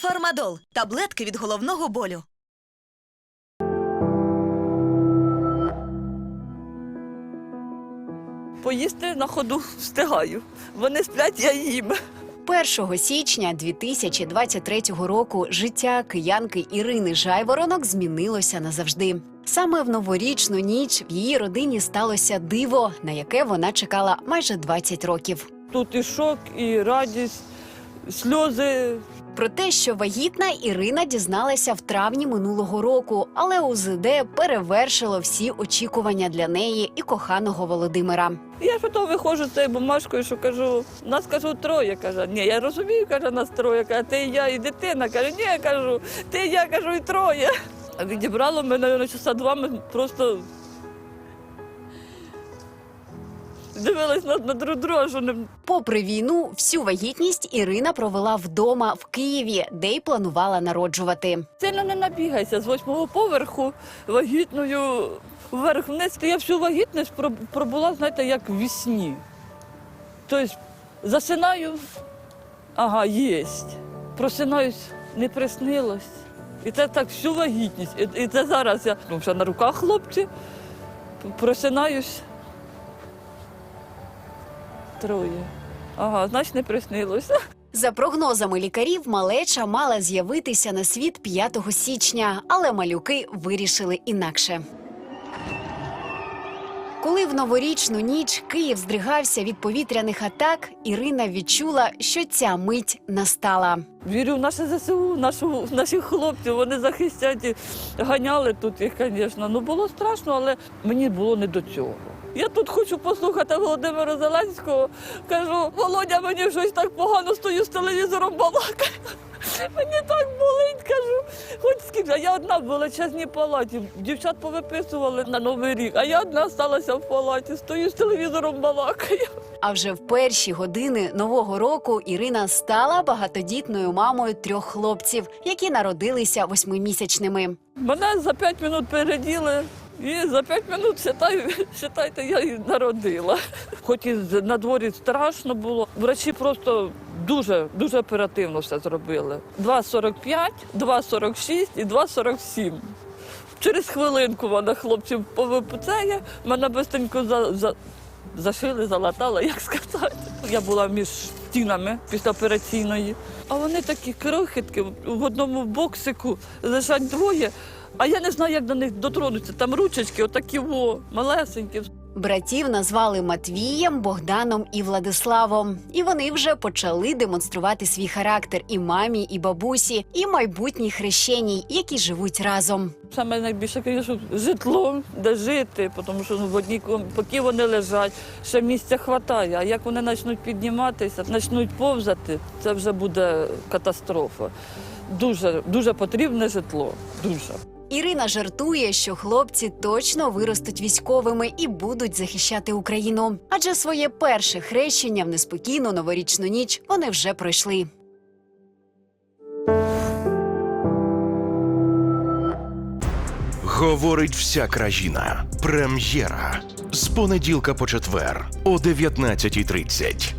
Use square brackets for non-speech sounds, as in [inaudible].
Фармадол таблетки від головного болю. Поїсти на ходу встигаю. Вони сплять, я їм. 1 січня 2023 року життя киянки Ірини Жайворонок змінилося назавжди. Саме в новорічну ніч в її родині сталося диво, на яке вона чекала майже 20 років. Тут і шок, і радість, сльози. Про те, що вагітна Ірина дізналася в травні минулого року, але УЗД перевершило всі очікування для неї і коханого Володимира. Я потім виходжу з цією бумажкою, що кажу, нас кажу троє. Каже, ні, я розумію, каже, нас троє. Каже, ти і я, і дитина. Каже, ні, я кажу, ти і я кажу, і троє. Відібрало мене на часа два, ми просто дивились на, на друга, Попри війну, всю вагітність Ірина провела вдома в Києві, де й планувала народжувати. Сильно не набігайся з восьмого поверху вагітною вверх вниз. Я всю вагітність пробула, знаєте, як в вісні. Тобто засинаю, ага, єсть. Просинаюсь, не приснилось. І це так всю вагітність. І, і це зараз я ну, вже на руках хлопці, просинаюсь. Троє. Ага, значить не приснилося. За прогнозами лікарів, малеча мала з'явитися на світ 5 січня, але малюки вирішили інакше. Коли в новорічну ніч Київ здригався від повітряних атак, Ірина відчула, що ця мить настала. Вірю в наше ЗСУ, нашу, наших хлопців. Вони захистять і ганяли тут їх, звісно. Ну було страшно, але мені було не до цього. Я тут хочу послухати Володимира Зеленського. Кажу, Володя, мені щось так погано стою з телевізором балакаю. [laughs] Мені так болить, кажу. Хоч скільки. А я одна в величезній палаті. Дівчат повиписували на Новий рік, а я одна залишилася в палаті, стою з телевізором балакаю. А вже в перші години нового року Ірина стала багатодітною мамою трьох хлопців, які народилися восьмимісячними. Мене за п'ять минут переділи. І за п'ять минут [laughs] считайте, я і народила. Хоч і на дворі страшно було, врачі просто дуже дуже оперативно все зробили. 2,45, 2,46 і 2,47. Через хвилинку вона хлопців повипуцеє, мене бистренько за, за, зашили, залатали, як сказати. Я була між стінами післяопераційної. А вони такі крохітки в одному боксику лежать двоє. А я не знаю, як до них дотронутися. Там ручечки, отакі во, малесенькі. Братів назвали Матвієм, Богданом і Владиславом. І вони вже почали демонструвати свій характер і мамі, і бабусі, і майбутній хрещеній, які живуть разом. Саме найбільше, звісно, житло, де жити, тому що ну, в одній поки вони лежать, ще місця вистачає. А як вони почнуть підніматися, почнуть повзати, це вже буде катастрофа. Дуже, дуже потрібне житло. Дуже. Ірина жартує, що хлопці точно виростуть військовими і будуть захищати Україну. Адже своє перше хрещення в неспокійну новорічну ніч вони вже пройшли. Говорить вся країна. Прем'єра з понеділка по четвер о 19.30.